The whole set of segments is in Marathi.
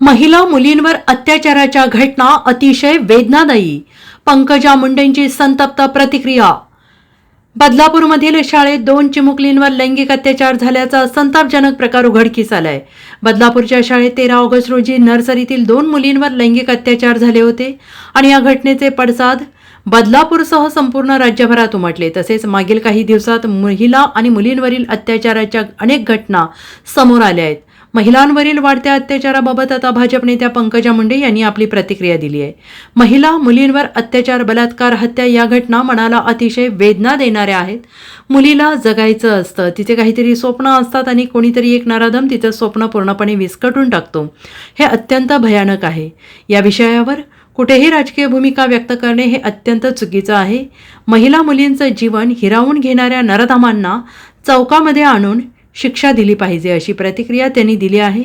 महिला मुलींवर अत्याचाराच्या घटना अतिशय वेदनादायी. पंकजा मुंडेंची संतप्त प्रतिक्रिया. बदलापूरमधील शाळेत दोन चिमुकलींवर लैंगिक अत्याचार झाल्याचा संतापजनक प्रकार उघडकीस आलाय. बदलापूरच्या शाळेत तेरा ऑगस्ट रोजी नर्सरीतील दोन मुलींवर लैंगिक अत्याचार झाले होते आणि या घटनेचे पडसाद बदलापूरसह संपूर्ण राज्यभरात उमटले. तसेच मागील काही दिवसात महिला आणि मुलींवरील अत्याचाराच्या अनेक घटना समोर आल्या आहेत. महिलांवरील वाढत्या अत्याचाराबाबत आता भाजप नेत्या पंकजा मुंडे यांनी आपली प्रतिक्रिया दिली आहे. महिला मुलींवर अत्याचार बलात्कार हत्या या घटना मनाला अतिशय वेदना देणाऱ्या आहेत. मुलीला जगायचं असतं. तिचे काहीतरी स्वप्न असतात आणि कोणीतरी एक नराधम तिचं स्वप्न पूर्णपणे विस्कटून टाकतो. हे अत्यंत भयानक आहे. या विषयावर कुठेही राजकीय भूमिका व्यक्त करणे हे अत्यंत चुकीचं आहे. महिला मुलींचं जीवन हिरावून घेणाऱ्या नरधामांना चौकामध्ये आणून शिक्षा दिली पाहिजे अशी प्रतिक्रिया त्यांनी दिली आहे.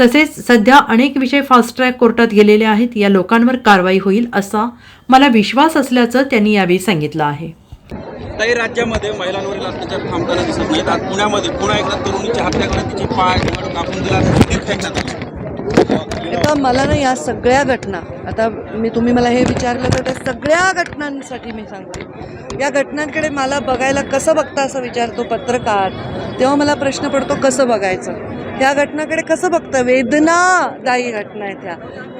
तसेच सध्या अनेक विषय फास्ट ट्रॅक कोर्टात गेलेले आहेत. या लोकांवर कारवाई होईल असा मला विश्वास असल्याचं त्यांनी यावेळी सांगितलं आहे. काही राज्यामध्ये महिलांवरील अत्याचार थांबताना दिसत नाहीत. आज पुण्यामध्ये पुन्हा एकदा तरुणीची हत्या करून तिची पाय कापून दिला. जीव आता मला ना या सगळ्या घटना आता मी तुम्ही मला हे विचारलं तर त्या सगळ्या घटनांसाठी मी सांगते. या घटनांकडे मला बघायला कसं बघता असं विचारतो पत्रकार तेव्हा मला प्रश्न पडतो कसं बघायचं? त्या घटनाकडे कसं बघतं? वेदनादायी घटना आहे त्या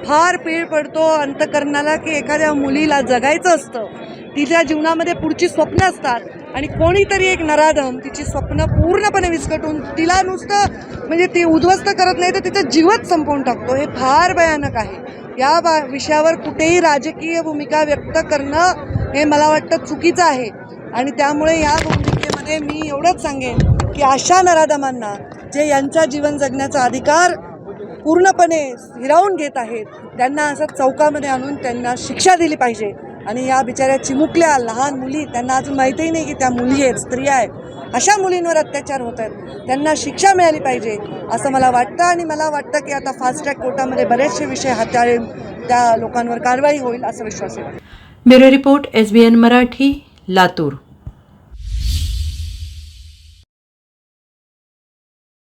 फार पीळ पडतो अंतकरणाला की एखाद्या मुलीला जगायचं असतं. तिच्या जीवनामध्ये पुढची स्वप्न असतात. आणि कोणीतरी एक नराधम तिची स्वप्न पूर्णपणे विस्कटून तिला नुसतं म्हणजे ती उद्ध्वस्त करत नाही तर तिचं जीवच संपवून टाकतो. हे फार भयानक आहे. या बा विषयावर कुठेही राजकीय भूमिका व्यक्त करणं हे मला वाटतं चुकीचं आहे. आणि त्यामुळे या भूमिकेमध्ये मी एवढंच सांगेन की अशा नराधमांना जे यांचा जीवन जगण्याचा अधिकार पूर्णपणे हिरावून घेत आहेत त्यांना असं चौकामध्ये आणून त्यांना शिक्षा दिली पाहिजे. आणि या बिचाऱ्या चिमुकल्या लहान मुली त्यांना अजून माहितीही नाही की त्या मुली आहेत स्त्रिया आहेत. अशा मुलींवर अत्याचार होत आहेत. त्यांना शिक्षा मिळाली पाहिजे असं मला वाटतं आणि मला वाटतं की आता फास्टट्रॅक कोर्टामध्ये बरेचसे विषय हाताळून त्या लोकांवर कारवाई होईल असा विश्वास आहे. Bureau report S B N Marathi Latur.